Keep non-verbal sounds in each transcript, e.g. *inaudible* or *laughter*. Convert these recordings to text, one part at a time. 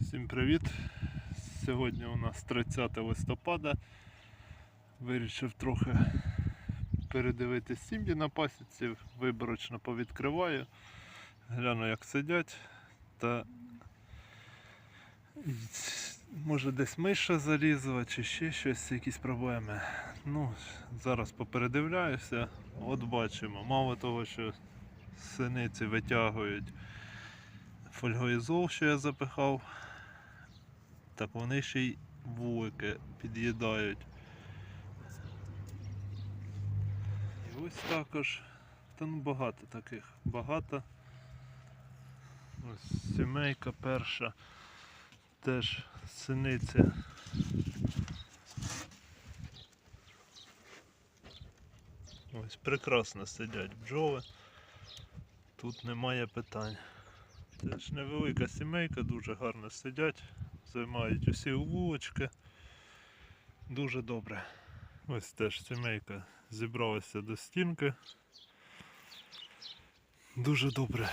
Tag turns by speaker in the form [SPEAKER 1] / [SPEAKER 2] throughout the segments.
[SPEAKER 1] Всім привіт! Сьогодні у нас 30 листопада. Вирішив трохи передивити сім'ї на пасіці, виборочно повідкриваю, гляну як сидять та може десь миша залізла чи ще щось, якісь проблеми. Ну, зараз попередивляюся, от бачимо, мало того, що синиці витягують фольгоізол, що я запихав, так вони ще й вулики під'їдають. І ось також, та ну багато таких, багато. Ось сімейка перша, теж синиці. Ось прекрасно сидять бджоли. Тут немає питань. Теж невелика сімейка, дуже гарно сидять, займають усі вулочки. Дуже добре. Ось теж сімейка зібралася до стінки. Дуже добре.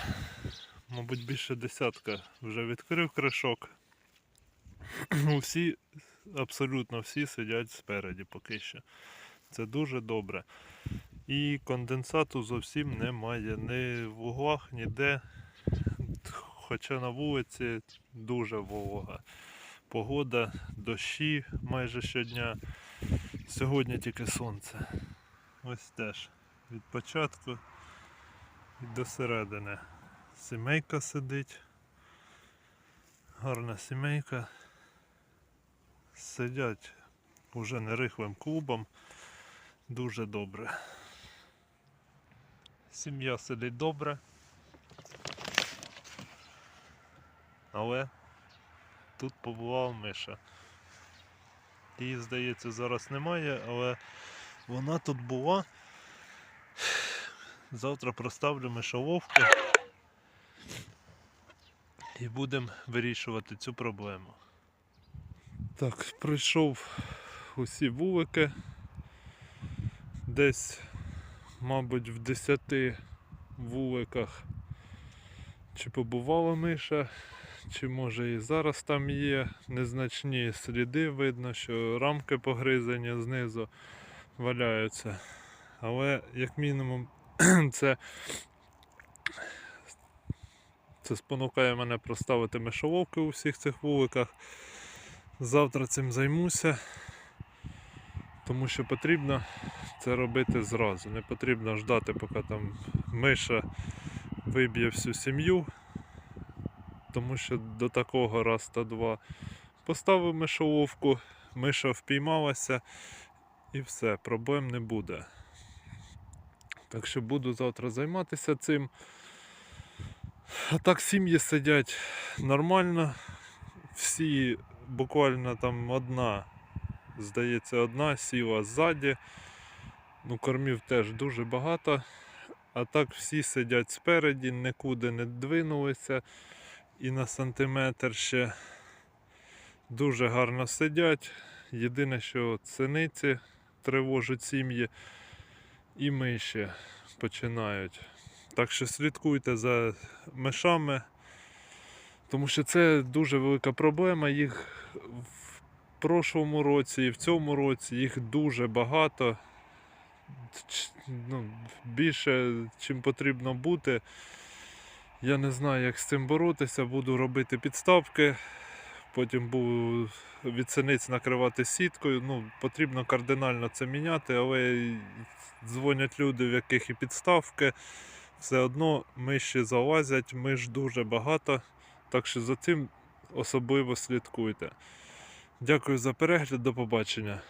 [SPEAKER 1] Мабуть, більше десятка вже відкрив кришок. *clears throat* Усі, абсолютно всі сидять спереді поки що. Це дуже добре. І конденсату зовсім немає. Ні в углах, ніде. Хоча на вулиці дуже волога. Погода, дощі майже щодня. Сьогодні тільки сонце. Ось теж від початку і до середини. Сімейка сидить. Гарна сімейка. Сидять уже нерихлим клубом. Дуже добре. Сім'я сидить добре. Але тут побувала миша. Її, здається, зараз немає, але вона тут була. Завтра проставлю мишоловку і будемо вирішувати цю проблему. Так, пройшов усі вулики. Десь, мабуть, в 10 вуликах чи побувала миша, чи може і зараз там є незначні сліди, видно, що рамки погризані знизу валяються. Але як мінімум *clears throat* це, це спонукає мене проставити мишоловки у всіх цих вуликах. Завтра цим займуся, тому що потрібно це робити зразу. Не потрібно ждати, поки там миша виб'є всю сім'ю тому що до такого раз та два поставив мишоловку, миша впіймалася і все, проблем не буде. Так що буду завтра займатися цим. А так сім'ї сидять нормально. Всі буквально там одна, здається, одна сіла ззаді. Ну, кормів теж дуже багато. А так всі сидять спереді, нікуди не двинулися і на сантиметр ще дуже гарно сидять. Єдине, що циниці тривожать сім'ї і миші починають. Так що слідкуйте за мишами, тому що це дуже велика проблема. Їх в прошлому році і в цьому році їх дуже багато. Ну, більше, чим потрібно бути. Я не знаю, як з цим боротися. Буду робити підставки. Потім буду від синиць накривати сіткою. Ну, потрібно кардинально це міняти, але дзвонять люди, в яких і підставки. Все одно миші залазять, миш дуже багато. Так що за цим особливо слідкуйте. Дякую за перегляд, до побачення.